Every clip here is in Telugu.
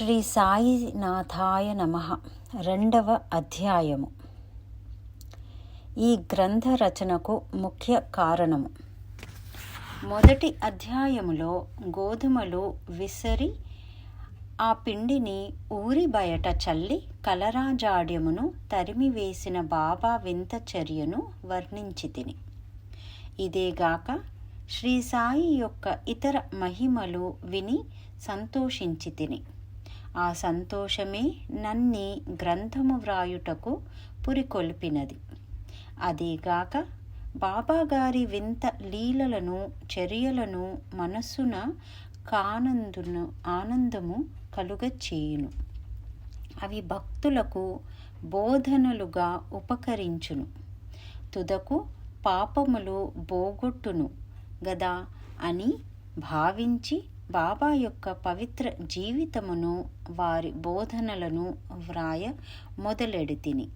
శ్రీ సాయినాథాయ నమ. రెండవ అధ్యాయము. ఈ గ్రంథ రచనకు ముఖ్య కారణము. మొదటి అధ్యాయములో గోధుమలు విసరి ఆ పిండిని ఊరి బయట చల్లి కలరాజాడ్యమును తరిమివేసిన బాబా వింత చర్యను వర్ణించి తిని ఇదేగాక శ్రీ సాయి యొక్క ఇతర మహిమలు విని సంతోషించి తిని ఆ సంతోషమే నన్ని గ్రంథము వ్రాయుటకు పురికొల్పినది. అదేగాక బాబాగారి వింత లీలలను చర్యలను మనస్సున కానందును ఆనందము కలుగచేయును. అవి భక్తులకు బోధనలుగా ఉపకరించును. తుదకు పాపములు బోగొట్టును గదా అని భావించి బాబా యొక్క పవిత్ర జీవితమును వారి బోధనలను వ్రాయ మొదలెడితిని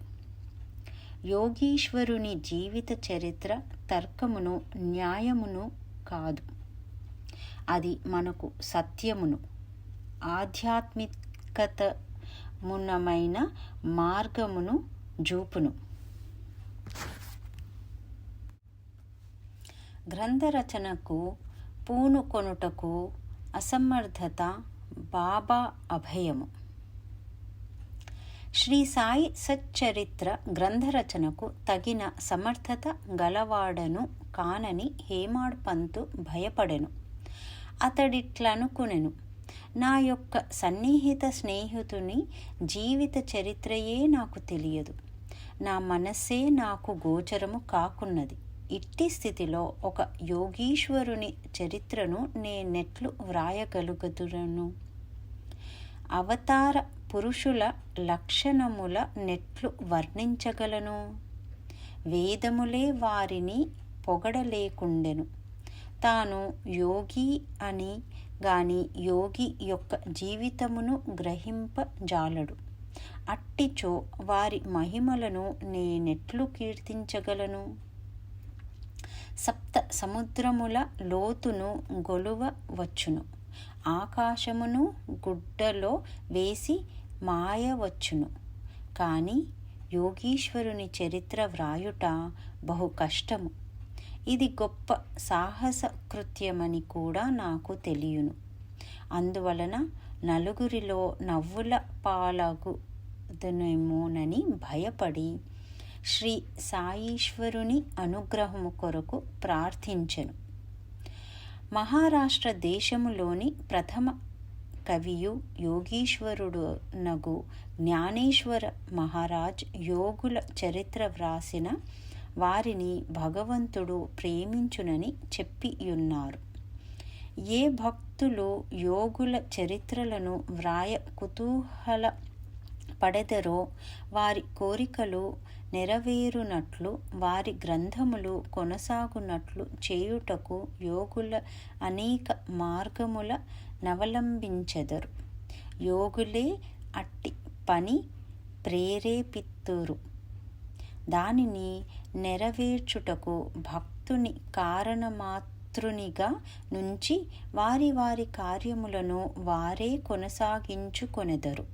యోగీశ్వరుని జీవిత చరిత్ర తర్కమును న్యాయమును కాదు. అది మనకు సత్యమును. ఆధ్యాత్మికతమునమైన మార్గమును జూపును గ్రంథరచనకు పూనుకొనుటకు అసమర్థత బాబా అభయము. శ్రీ సాయి సచ్చరిత్ర గ్రంథరచనకు తగిన సమర్థత గలవాడను కానని హేమాడ్ పంతు భయపడెను. అతడిట్లనుకునెను. నా యొక్క సన్నిహిత స్నేహితుని జీవిత చరిత్రయే నాకు తెలియదు. నా మనస్సే నాకు గోచరము కాకున్నది. ఇట్టి స్థితిలో ఒక యోగీశ్వరుని చరిత్రను నేనెట్లు వ్రాయగలుగుతురను అవతార పురుషుల లక్షణముల నెట్లు వర్ణించగలను. వేదములే వారిని పొగడలేకుండెను. తాను యోగి అని గాని యోగి యొక్క జీవితమును గ్రహింపజాలడు. అట్టిచో వారి మహిమలను నేనెట్లు కీర్తించగలను. సప్త సముద్రముల లోతును గొలువ వచ్చును ఆకాశమును గుడ్డలో వేసి మాయవచ్చును. కానీ యోగీశ్వరుని చరిత్ర వ్రాయుట బహు కష్టము. ఇది గొప్ప సాహస కృత్యమని కూడా నాకు తెలియను. అందువలన నలుగురిలో నవ్వుల పాలగుదనేమోనని భయపడి శ్రీ సాయీశ్వరుని అనుగ్రహము కొరకు ప్రార్థించెను. మహారాష్ట్ర దేశములోని ప్రథమ కవియు యోగీశ్వరుడు నగు జ్ఞానేశ్వర మహారాజ్ యోగుల చరిత్ర వ్రాసిన వారిని భగవంతుడు ప్రేమించునని చెప్పియున్నారు. ఏ భక్తులు యోగుల చరిత్రలను వ్రాయ కుతూహల పడెదరో వారి కోరికలు నెరవేరునట్లు వారి గ్రంథములు కొనసాగునట్లు చేయుటకు యోగుల అనేక మార్గముల నవలంబించెదరు. యోగులే అట్టి పని ప్రేరేపిత్తురు. దానిని నెరవేర్చుటకు భక్తుని కారణమాతృనిగా నుంచి వారి వారి కార్యములను వారే కొనసాగించుకొనెదరు.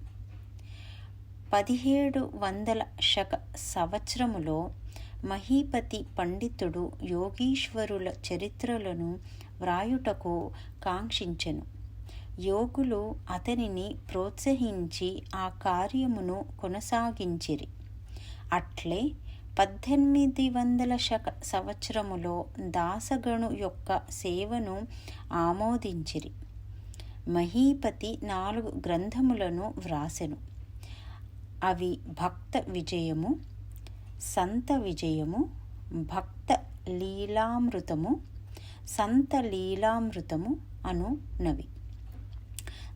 పదిహేడు వందల శక సంవత్సరములో మహీపతి పండితుడు యోగీశ్వరుల చరిత్రలను వ్రాయుటకు కాంక్షించెను. యోగులు అతనిని ప్రోత్సహించి ఆ కార్యమును కొనసాగించిరి. అట్లే పద్దెనిమిది వందల శక సంవత్సరములో దాసగణు యొక్క సేవను ఆమోదించిరి. మహీపతి నాలుగు గ్రంథములను వ్రాసెను. అవి భక్త విజయము సంత విజయము భక్త లీలామృతము సంత లీలామృతము అనునవి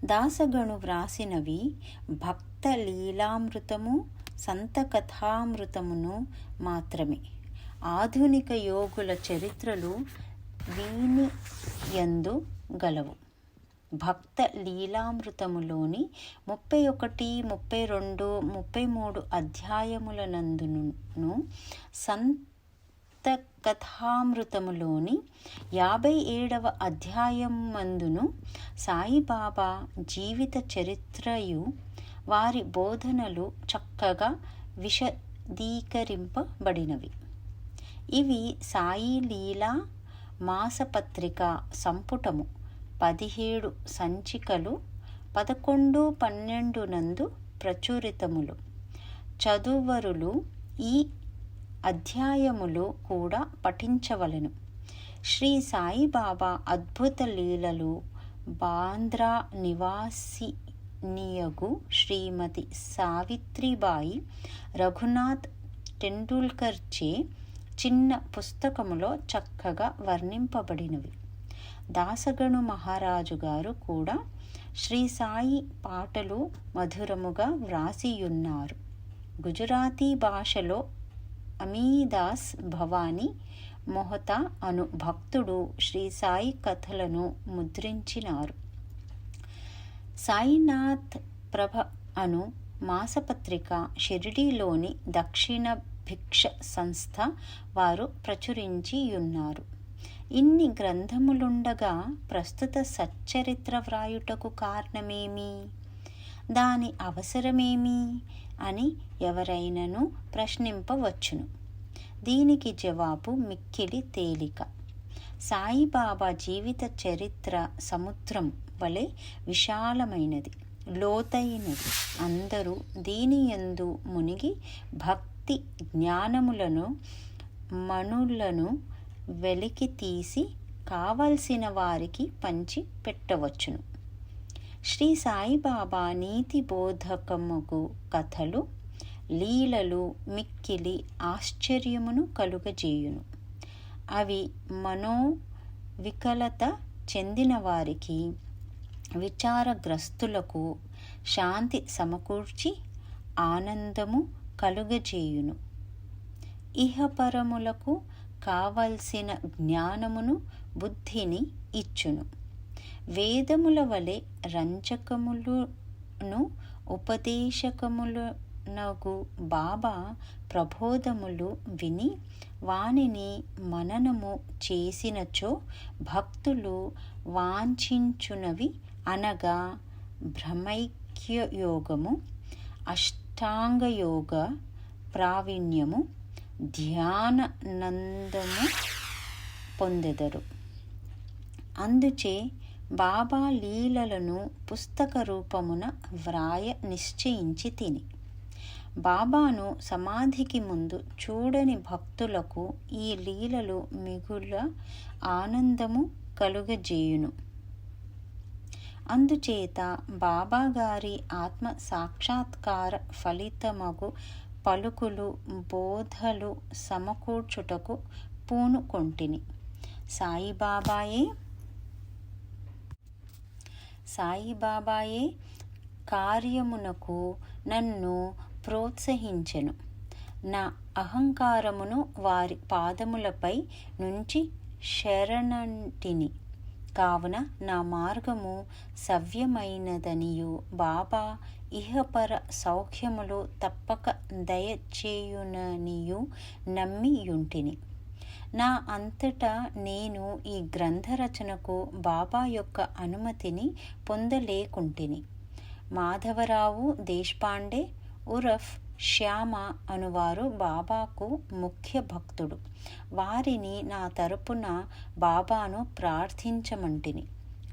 దాసగణు వ్రాసినవి భక్త లీలామృతము సంత కథామృతమును మాత్రమే. ఆధునిక యోగుల చరిత్రలు వీని యందు గలవు. భక్త లీలామృతములోని ముప్పై ఒకటి ముప్పై రెండు ముప్పై మూడు అధ్యాయములనందును సంత కథామృతములోని యాభై ఏడవ అధ్యాయం మందును సాయిబాబా జీవిత చరిత్రయు వారి బోధనలు చక్కగా విశదీకరింపబడినవి. ఇవి సాయి లీలా మాసపత్రిక సంపుటము. పదిహేడు సంచికలు పదకొండు పన్నెండు నందు ప్రచురితములు. చదువరులు ఈ అధ్యాయములు కూడా పఠించవలను. శ్రీ సాయిబాబా అద్భుత లీలలు బాంద్రా నివాసినియగు శ్రీమతి సావిత్రిబాయి రఘునాథ్ టెండూల్కర్చే చిన్న పుస్తకములో చక్కగా వర్ణింపబడినవి. దాసగణు మహారాజు గారు కూడా శ్రీ సాయి పాటలు మధురముగా వ్రాసియున్నారు. గుజరాతీ భాషలో అమీదాస్ భవానీ మొహత అను భక్తుడు శ్రీ సాయి కథలను ముద్రించినారు. సాయినాథ్ ప్రభ అను మాసపత్రిక షిరిడీలోని దక్షిణ భిక్ష సంస్థ వారు ప్రచురించి ఉన్నారు ఇన్ని గ్రంథములుండగా ప్రస్తుత సచ్చరిత్ర వ్రాయుటకు కారణమేమి? దాని అవసరమేమి? అని ఎవరైనను ప్రశ్నింపవచ్చును. దీనికి జవాబు మిక్కిలి తేలిక. సాయిబాబా జీవిత చరిత్ర సముద్రం వలె విశాలమైనది లోతైనది. అందరూ దీని యందు మునిగి భక్తి జ్ఞానములను మనులను వెలికి తీసి కావలసిన వారికి పంచి పెట్టవచ్చును. శ్రీ సాయిబాబా నీతి బోధకముకు కథలు లీలలు మిక్కిలి ఆశ్చర్యమును కలుగజేయును. అవి మనో వికలత చెందిన వారికి విచారగ్రస్తులకు శాంతి సమకూర్చి ఆనందము కలుగజేయును. ఇహపరములకు కావలసిన జ్ఞానమును బుద్ధిని ఇచ్చును. వేదముల వలె రంజకములును ఉపదేశకములనగు బాబా ప్రబోధములు విని వానిని మననము చేసినచో భక్తులు వాంఛించునవి అనగా భ్రమైక్యయోగము అష్టాంగయోగ ప్రావీణ్యము ధ్యాననందము పొందెదరు అందుచే బాబా లీలలను పుస్తక రూపమున వ్రాయ నిశ్చయించి తిని బాబాను సమాధికి ముందు చూడని భక్తులకు ఈ లీలలు మిగుల ఆనందము కలుగజేయును అందుచేత బాబాగారి ఆత్మ సాక్షాత్కార ఫలితమగు పలుకులు బోధలు సమకూర్చుటకు పూనుకొంటిని. సాయిబాబాయే సాయిబాబాయే కార్యమునకు నన్ను ప్రోత్సహించెను. నా అహంకారమును వారి పాదములపై నుంచి శరణంటిని. కావున నా మార్గము సవ్యమైనదనియు బాబా ఇహపర సౌఖ్యములు తప్పక దయచేయుననియు నమ్మియుంటిని. నా అంతటా నేను ఈ గ్రంథ రచనకు బాబా యొక్క అనుమతిని పొందలేకుంటిని. మాధవరావు దేశపాండే ఉరఫ్ శ్యామ అనువారు బాబాకు ముఖ్య భక్తుడు. వారిని నా తరపున బాబాను ప్రార్థించమంటిని.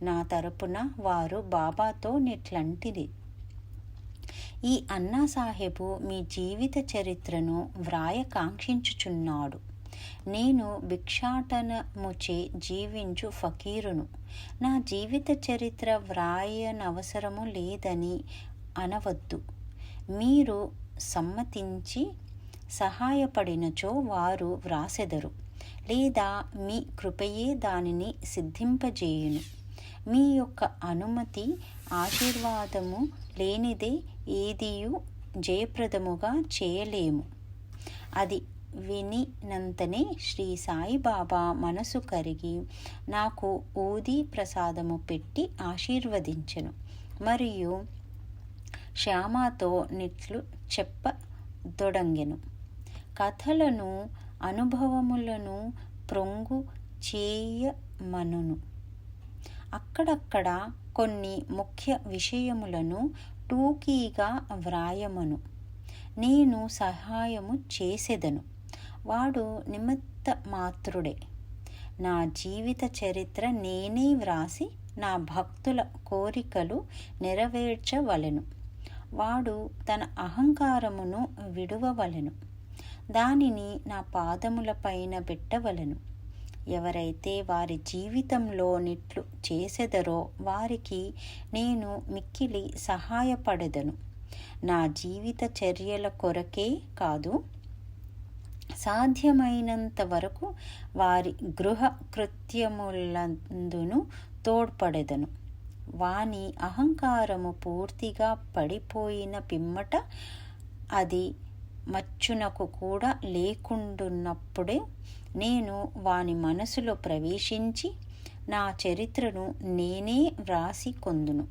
నా తరపున వారు బాబాతో నిట్లంటిది. ఈ అన్నా సాహెబు మీ జీవిత చరిత్రను వ్రాయ కాంక్షించుచున్నాడు నేను భిక్షాటనముచే జీవించు ఫకీరును. నా జీవిత చరిత్ర వ్రాయనవసరము లేదని అనవద్దు. మీరు సమ్మతించి సహాయపడినచో వారు వ్రాసెదరు లేదా మీ కృపయే దానిని సిద్ధింపజేయును. మీ యొక్క అనుమతి ఆశీర్వాదము లేనిదే ఏదియు జయప్రదముగా చేయలేము. అది వినినంతనే శ్రీ సాయిబాబా మనసు కరిగి నాకు ఊది ప్రసాదము పెట్టి ఆశీర్వదించెను. మరియు శ్యామతో నిట్లు చెప్పదొడంగెను. కథలను అనుభవములను ప్రొంగు చేయమనును. అక్కడక్కడ కొన్ని ముఖ్య విషయములను టూకీగా వ్రాయమను. నేను సహాయము చేసెదను. వాడు నిమిత్త మాత్రుడే నా జీవిత చరిత్ర నేనే వ్రాసి నా భక్తుల కోరికలు నెరవేర్చవలెను. వాడు తన అహంకారమును విడువవలెను. దానిని నా పాదముల పైన పెట్టవలను. ఎవరైతే వారి జీవితంలో నిట్లు చేసెదరో వారికి నేను మిక్కిలి సహాయపడదను. నా జీవిత చర్యల కొరకే కాదు సాధ్యమైనంత వరకు వారి గృహ కృత్యములందును తోడ్పడెదను. వాని అహంకారము పూర్తిగా పడిపోయిన పిమ్మట అది మచ్చునకు కూడా లేకుండున్నప్పుడే నేను వాని మనసులో ప్రవేశించి నా చరిత్రను నేనే వ్రాసి కొందును.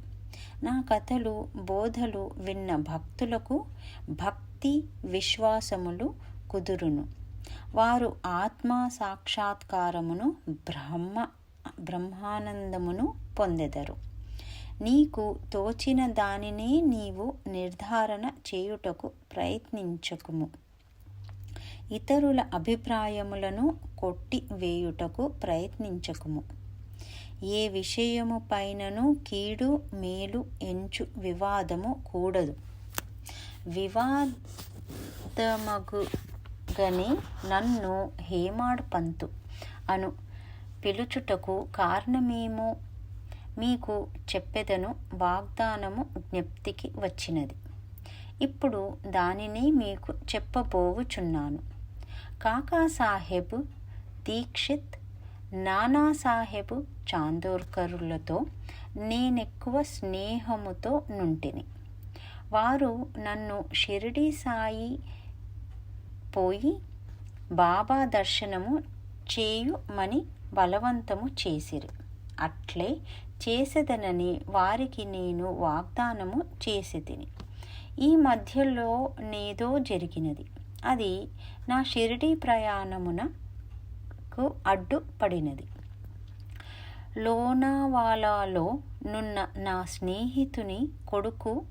నా కథలు బోధలు విన్న భక్తులకు భక్తి విశ్వాసములు కుదురును. వారు ఆత్మ సాక్షాత్కారమును బ్రహ్మ బ్రహ్మానందమును పొందెదరు. నీకు తోచిన దానినే నీవు నిర్ధారణ చేయుటకు ప్రయత్నించకుము. ఇతరుల అభిప్రాయములను కొట్టివేయుటకు ప్రయత్నించకుము. ఏ విషయము పైనను కీడు మేలు ఎంచు వివాదము కూడదు. వివాదమగుగని నన్ను హేమాడ్ పంతు అను పిలుచుటకు కారణమేమో? మీకు చెప్పెదను వాగ్దానము జ్ఞప్తికి వచ్చినది. ఇప్పుడు దానిని మీకు చెప్పబోవుచున్నాను. కాకాసాహెబ్ దీక్షిత్ నానాసాహెబు చాందోర్కరులతో నేనెక్కువ స్నేహముతో నుంటిని. వారు నన్ను షిరిడి సాయి పోయి బాబా దర్శనము చేయుమని బలవంతము చేసిరి. అట్లే చేసేదనని వారికి నేను వాగ్దానము చేసి తిని ఈ మధ్యలో నేదో జరిగినది. అది నా షిరిడీ ప్రయాణమునకు అడ్డుపడినది. లోనావాలాలో నున్న నా స్నేహితుని కొడుకు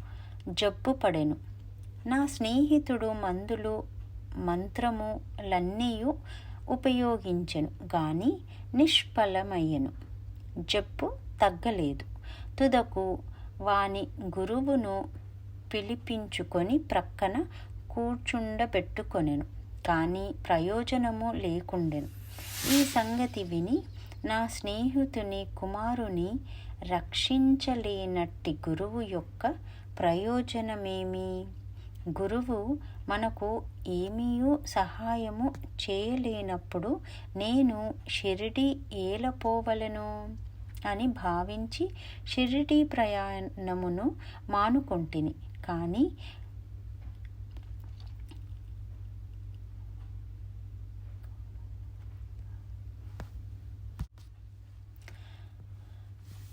జబ్బు పడెను నా స్నేహితుడు మందులు మంత్రములన్నీ ఉపయోగించెను కానీ నిష్ఫలమయ్యను. జబ్బు తగ్గలేదు. తుదకు వాని గురువును పిలిపించుకొని ప్రక్కన కూర్చుండబెట్టుకొనెను. కానీ ప్రయోజనము లేకుండెను. ఈ సంగతి విని నా స్నేహితుని కుమారుని రక్షించలేనట్టి గురువు యొక్క ప్రయోజనమేమి? గురువు మనకు ఏమీయూ సహాయము చేయలేనప్పుడు నేను షిరిడి ఏలపోవలను? అని భావించి షిరిడీ ప్రయాణమును మానుకొంటిని. కానీ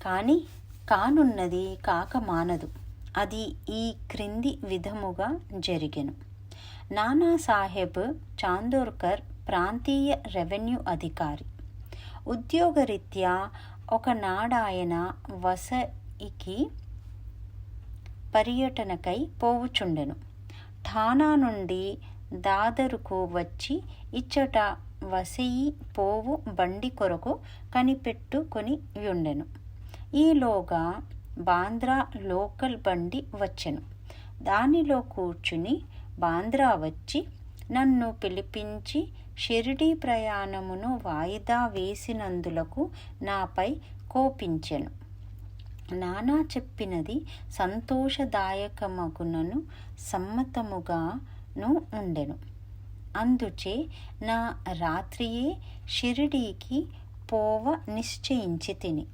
కానీ కానున్నది కాక మానదు. అది ఈ క్రింది విధముగా జరిగెను. నానాసాహెబ్ చాందోర్కర్ ప్రాంతీయ రెవెన్యూ అధికారి. ఉద్యోగరీత్యా ఒకనాడాయన వసయికి పర్యటనకై పోవుచుండెను. ఠానా నుండి దాదరుకు వచ్చి ఇచ్చట వసయి పోవు బండి కొరకు కనిపెట్టుకొని ఉండెను ఈలోగా బాంద్రా లోకల్ బండి వచ్చెను. దానిలో కూర్చుని బాంద్రా వచ్చి నన్ను పిలిపించి షిరిడీ ప్రయాణమును వాయిదా వేసినందులకు నాపై కోపించెను. నానా చెప్పినది సంతోషదాయకమగునను సమ్మతముగాను ఉండెను. అందుచే నా రాత్రియే షిరిడీకి పోవ నిశ్చయించి తిని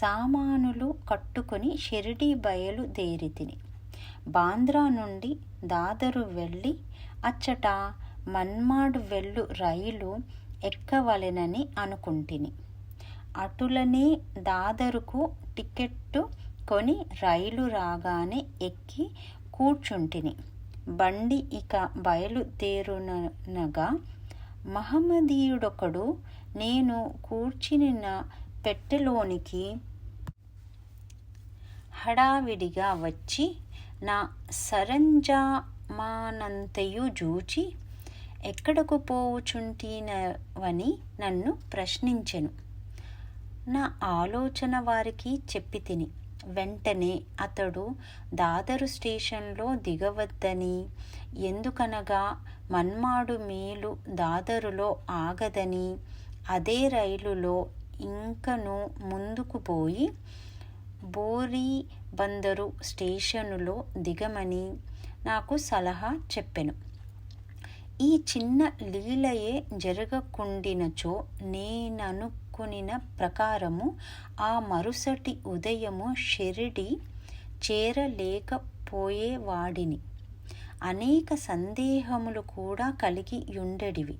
సామానులు కట్టుకొని షిరిడీ బయలుదేరి తిని బాంద్రా నుండి దాదరు వెళ్ళి అచ్చట మన్మాడ్ వెళ్ళు రైలు ఎక్కవలెనని అనుకుంటిని. అటులనే దాదరుకు టికెట్టు కొని రైలు రాగానే ఎక్కి కూర్చుంటిని. బండి ఇక బయలుదేరునగా మహమ్మదీయుడొకడు నేను కూర్చునిన పెట్టెలోనికి హడావిడిగా వచ్చి నా సరంజామానంతయు జూచి ఎక్కడకు పోవుచుంటినవని నన్ను ప్రశ్నించెను. నా ఆలోచన వారికి చెప్పి తిని వెంటనే అతడు దాదరు స్టేషన్లో దిగవద్దని ఎందుకనగా మన్మాడు మేలు దాదరులో ఆగదని అదే రైలులో ఇంకను ముందుకు పోయి బోరీ బందరు స్టేషనులో దిగమని నాకు సలహా చెప్పెను. ఈ చిన్న లీలయే జరగకుండినచో నేననుకునిన ప్రకారము ఆ మరుసటి ఉదయము షిరిడి చేరలేకపోయేవాడిని. అనేక సందేహములు కూడా కలిగి ఉండడివి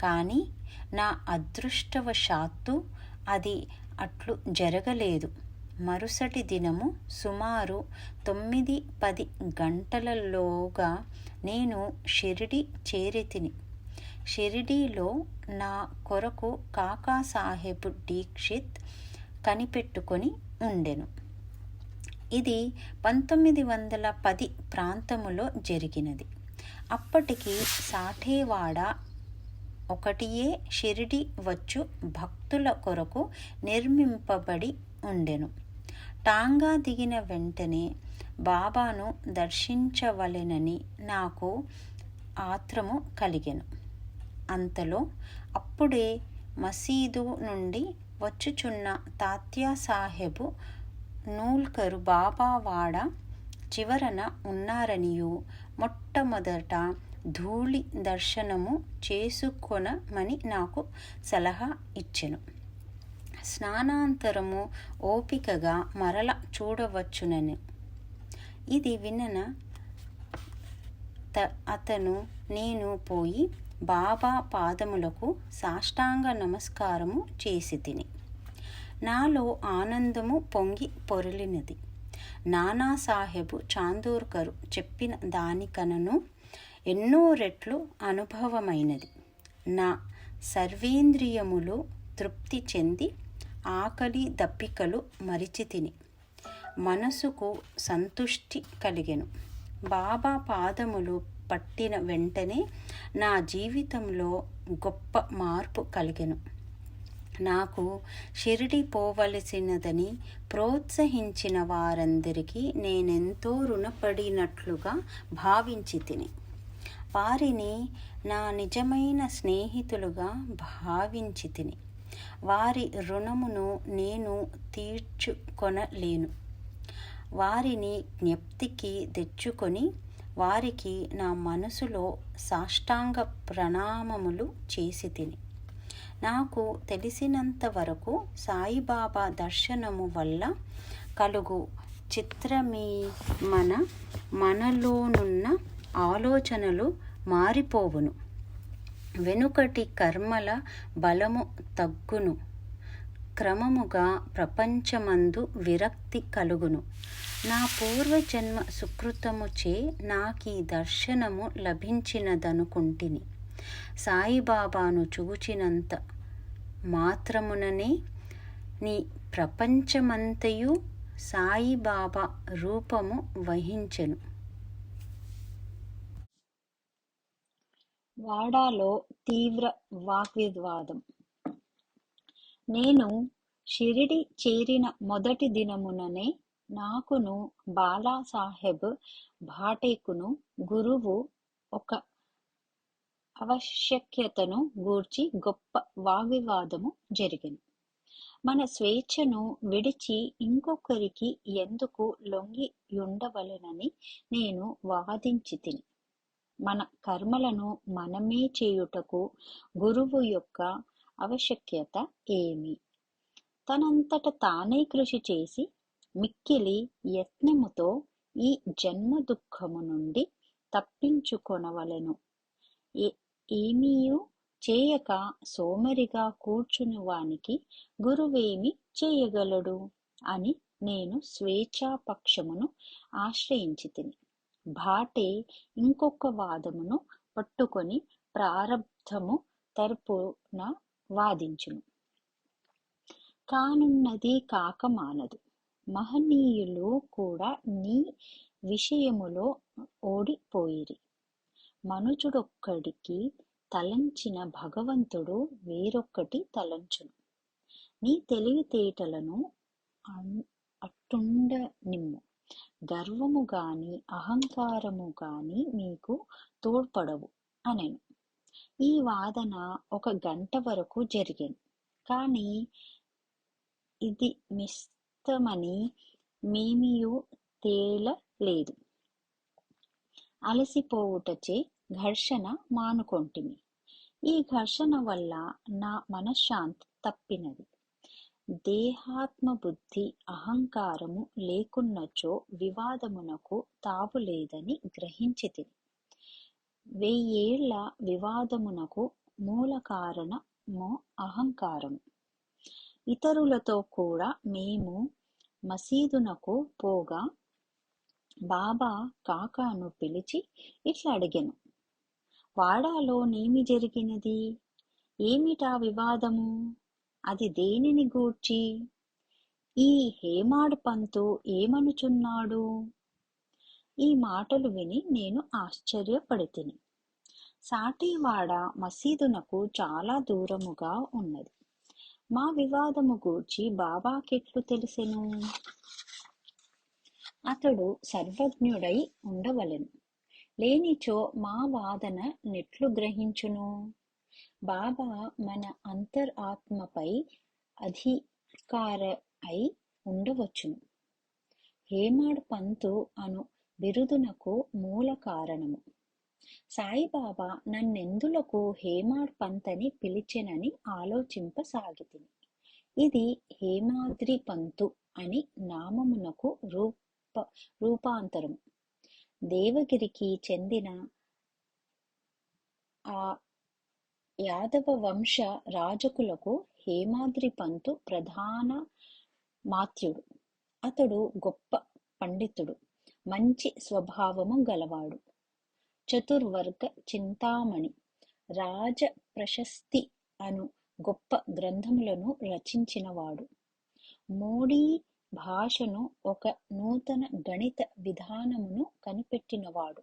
కానీ నా అదృష్టవశాత్తు అది అట్లు జరగలేదు. మరుసటి దినము సుమారు తొమ్మిది పది గంటలలోగా నేను షిరిడి చేరితిని. షిరిడీలో నా కొరకు కాకాసాహెబ్ దీక్షిత్ కనిపెట్టుకొని ఉండెను. ఇది పంతొమ్మిది వందల పది ప్రాంతములో జరిగినది. అప్పటికి సాఠేవాడ ఒకటియే షిరిడి వచ్చు భక్తుల కొరకు నిర్మింపబడి ఉండెను. టాంగా దిగిన వెంటనే బాబాను దర్శించవలెనని నాకు ఆత్రము కలిగెను. అంతలో అప్పుడే మసీదు నుండి వచ్చుచున్న తాత్యా సాహెబు నూల్కరు బాబావాడ చివరన ఉన్నారనియు మొట్టమొదట ధూళి దర్శనము చేసుకొనమని నాకు సలహా ఇచ్చెను. స్నానాంతరము ఓపికగా మరల చూడవచ్చునని. ఇది వినన త అతను నేను పోయి బాబా పాదములకు సాష్టాంగ నమస్కారము చేసి తిని నాలో ఆనందము పొంగి పొరలినది. నానాసాహెబు చాందోర్కరు చెప్పిన దానికనను ఎన్నో రెట్లు అనుభవమైనది. నా సర్వేంద్రియములు తృప్తి చెంది ఆకలి దప్పికలు మరిచి తిని. మనసుకు సంతుష్టి కలిగెను. బాబా పాదములు పట్టిన వెంటనే నా జీవితంలో గొప్ప మార్పు కలిగెను. నాకు షిరిడి పోవలసినదని ప్రోత్సహించిన వారందరికీ నేనెంతో రుణపడినట్లుగా భావించి తిని. వారిని నా నిజమైన స్నేహితులుగా భావించి తిని. వారి రుణమును నేను తీర్చుకొనలేను. వారిని జ్ఞప్తికి తెచ్చుకొని వారికి నా మనసులో సాష్టాంగ ప్రణామములు చేసి తిని. నాకు తెలిసినంత వరకు సాయిబాబా దర్శనము వల్ల కలుగు చిత్రమీ మన మనలోనున్న ఆలోచనలు మారిపోవును. వెనుకటి కర్మల బలము తగ్గును. క్రమముగా ప్రపంచమందు విరక్తి కలుగును. నా పూర్వజన్మ సుకృతముచే నాకీ దర్శనము లభించినదనుకుంటిని. సాయిబాబాను చూచినంత మాత్రముననే నీ ప్రపంచమంతయు సాయిబాబా రూపము వహించెను. వాడాలో తీవ్ర వాగ్వివాదం. నేను షిరిడి చేరిన మొదటి దినముననే నాకును బాలాసాహెబ్ భాటేకును గురువు ఒక ఆవశ్యకతను గూర్చి గొప్ప వాగ్వివాదము జరిగెను. మన స్వేచ్ఛను విడిచి ఇంకొకరికి ఎందుకు లొంగి ఉండవలెనని నేను వాదించి తిని మన కర్మలను మనమే చేయుటకు గురువు యొక్క ఆవశ్యకత ఏమి? తనంతట తానే కృషి చేసి మిక్కిలి యత్నముతో ఈ జన్మ దుఃఖము నుండి తప్పించుకొనవలెను. ఏ ఏమీయు చేయక సోమరిగా కూర్చుని వానికి గురువేమి చేయగలడు? అని నేను స్వేచ్ఛాపక్షమును ఆశ్రయించి తిని భాటే ఇంకొక వాదమును పట్టుకొని ప్రారబ్ధము తరపున వాదించును. కానున్నది కాక మానదు. మహనీయులు కూడా నీ విషయములో ఓడిపోయిరి. మనుజుడొక్కడికి తలంచిన భగవంతుడు వేరొక్కటి తలంచును. నీ తెలివితేటలను అట్టుండ నిమ్ము గర్వము గాని అహంకారము గాని మీకు తోడ్పడవు అనెను. ఈ వాదన ఒక గంట వరకు జరిగాను. కానీ ఇది మిస్తమని మేమియు తేలలేదు. అలసిపోవుటచే ఘర్షణ మానుకొంటిమి. ఈ ఘర్షణ వల్ల నా మనశ్శాంతి తప్పినది. దేహాత్మబుద్ధి అహంకారము లేకున్నచో వివాదమునకు తావులేదని గ్రహించితిని. వెయ్యేళ్ళ వివాదమునకు మూలకారణము అహంకారము. ఇతరులతో కూడా మేము మసీదునకు పోగా బాబా కాకాను పిలిచి ఇట్లా అడిగాను. వాడాలో నేమి జరిగినది? ఏమిటా వివాదము? అది దేనిని గూర్చి? ఈ హేమాడ్ పంతు ఏమనుచున్నాడు? ఈ మాటలు విని నేను ఆశ్చర్యపడితిని. సాటివాడ మసీదునకు చాలా దూరముగా ఉన్నది. మా వివాదము గూర్చి బాబాకెట్లు తెలిసెను? అతడు సర్వజ్ఞుడై ఉండవలెను. లేనిచో మా వాదన నెట్లు గ్రహించును? బాబా మన అంతర్ ఆత్మపై అధికార అయి ఉండవచ్చును. హేమాడ్ పంతు అను బిరుదునకు మూల కారణము. సాయిబాబా నన్నెందులకు హేమాడ్ పంతని పిలిచెనని ఆలోచింపసాగితిని. ఇది హేమాద్రి పంతు అని నామమునకు రూప రూపాంతరం దేవగిరికి చెందిన ఆ యాదవ వంశ రాజకులకు హేమాద్రి పంతు ప్రధాన మాత్యుడు. అతడు గొప్ప పండితుడు మంచి స్వభావము గలవాడు. చతుర్వర్గ చింతామణి రాజ ప్రశస్తి అను గొప్ప గ్రంథములను రచించినవాడు. మోడీ భాషను ఒక నూతన గణిత విధానమును కనిపెట్టినవాడు.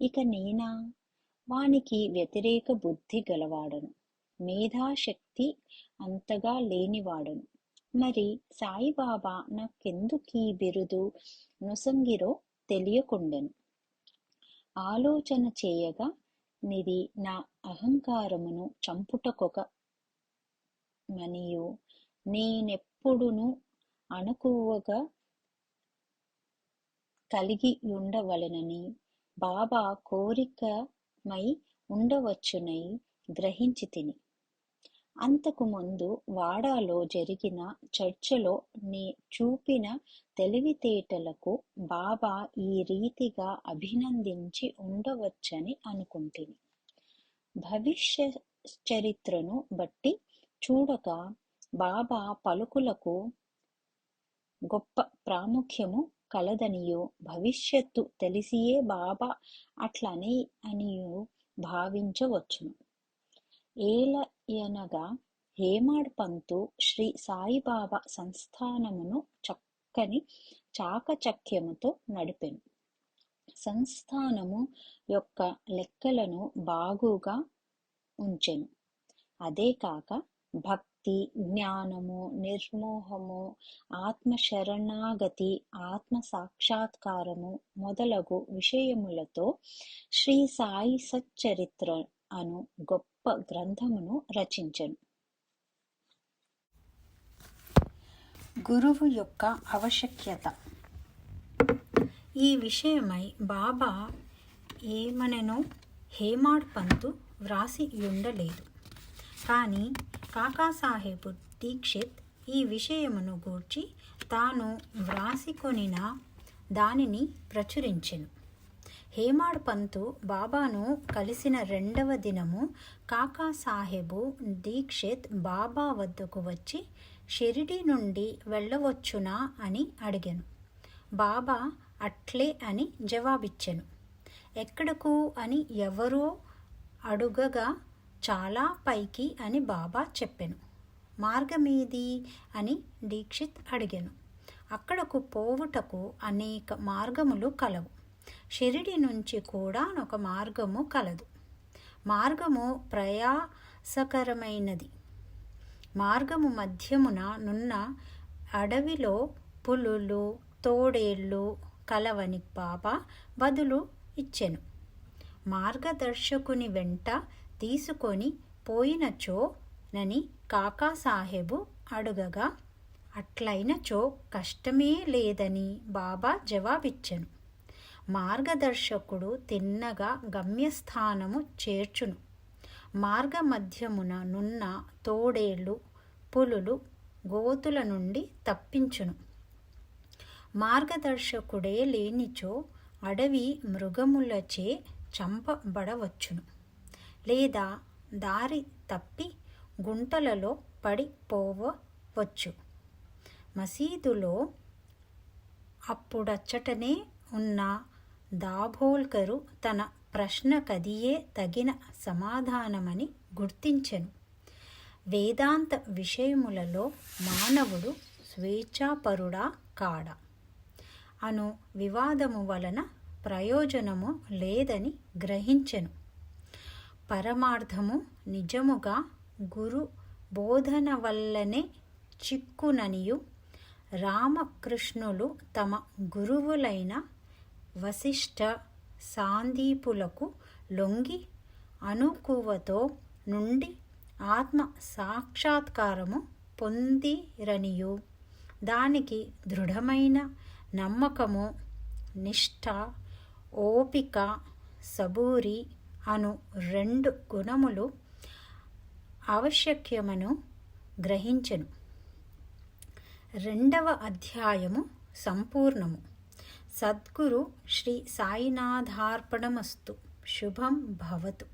ఇక నేనా? వానికి వ్యతిరేక బుద్ధి గలవాడను. మేధాశక్తి అంతగా లేనివాడను. మరి సాయిబాబా నాకెందుకీ బిరుదు? నొసంగిరో తెలియకుండెను. ఆలోచన చేయగా నిది నా అహంకారమును చంపుటకొక మనియు. నేనెప్పుడును అణకువగా కలిగి ఉండవలెనని బాబా కోరిక మై ఉండవచ్చునై గ్రహించి తిని. అంతకు ముందు వాడాలో జరిగిన చర్చలో నే చూపిన తెలివితేటలకు బాబా ఈ రీతిగా అభినందించి ఉండవచ్చని అనుకుంటిని. భవిష్య చరిత్రను బట్టి చూడక బాబా పలుకులకు గొప్ప ప్రాముఖ్యము కలదనియో భవిష్యత్తు తెలిసియే బాబా అట్లని అనియో భావించవచ్చును. ఏలయనగా హేమాడ్ పంతు శ్రీ సాయిబాబా సంస్థానమును చక్కని చాకచక్యముతో నడిపెను. సంస్థానము యొక్క లెక్కలను బాగుగా ఉంచెను. అదే కాక భక్తి జ్ఞానము నిర్మోహము ఆత్మ శరణాగతి ఆత్మ సాక్షాత్కారము మొదలగు విషయములతో శ్రీ సాయి సచ్చరిత్ర అను గొప్ప గ్రంథమును రచించను. గురువు యొక్క ఆవశ్యకత. ఈ విషయమై బాబా ఏమనెనో హేమాడ్ పంతు వ్రాసి ఉండలేదు కానీ కాకాసాహెబు దీక్షిత్ ఈ విషయమును గూర్చి తాను వ్రాసికొనిన దానిని ప్రచురించెను. హేమాడ్ పంతు బాబాను కలిసిన రెండవ దినము కాకాసాహెబు దీక్షిత్ బాబా వద్దకు వచ్చి షిరిడి నుండి వెళ్ళవచ్చునా అని అడిగాను. బాబా అట్లే అని జవాబిచ్చెను. ఎక్కడకు అని ఎవరో అడుగగా చాలా పైకి అని బాబా చెప్పెను. మార్గమేది అని దీక్షిత్ అడిగాను. అక్కడకు పోవుటకు అనేక మార్గములు కలవు. షిరిడి నుంచి కూడా ఒక మార్గము కలదు. మార్గము ప్రయాసకరమైనది. మార్గము మధ్యమున నున్న అడవిలో పులులు తోడేళ్ళు కలవని బాబా బదులు ఇచ్చెను. మార్గదర్శకుని వెంట తీసుకొని పోయినచో నని కాకాసాహెబు అడుగగా అట్లయినచో కష్టమే లేదని బాబా జవాబిచ్చను. మార్గదర్శకుడు తిన్నగా గమ్యస్థానము చేర్చును. మార్గమధ్యమున నున్న తోడేళ్ళు పులులు గోతుల నుండి తప్పించును. మార్గదర్శకుడే లేనిచో అడవి మృగములచే చంపబడవచ్చును. లేదా దారి తప్పి గుంటలలో పడిపోవచ్చు. మసీదులో అప్పుడచ్చటనే ఉన్న దాభోల్కరు తన ప్రశ్నకదియే తగిన సమాధానమని గుర్తించెను. వేదాంత విషయములలో మానవుడు స్వేచ్ఛాపరుడా కాడా. అను వివాదము వలన ప్రయోజనము లేదని గ్రహించెను. పరమార్థము నిజముగా గురు బోధన వల్లనే చిక్కుననియు. రామకృష్ణులు తమ గురువులైన వశిష్ఠ సాందీపులకు లొంగి అనుకువతో నుండి ఆత్మ సాక్షాత్కారము పొందిరనియు. దానికి దృఢమైన నమ్మకము నిష్ఠ ఓపిక సబూరి అను రెండు గుణములు ఆవశ్యక్యమను గ్రహించెను. రెండవ అధ్యాయము సంపూర్ణము. సద్గురు శ్రీ సాయినాథార్పణమస్తు. శుభం భవతు.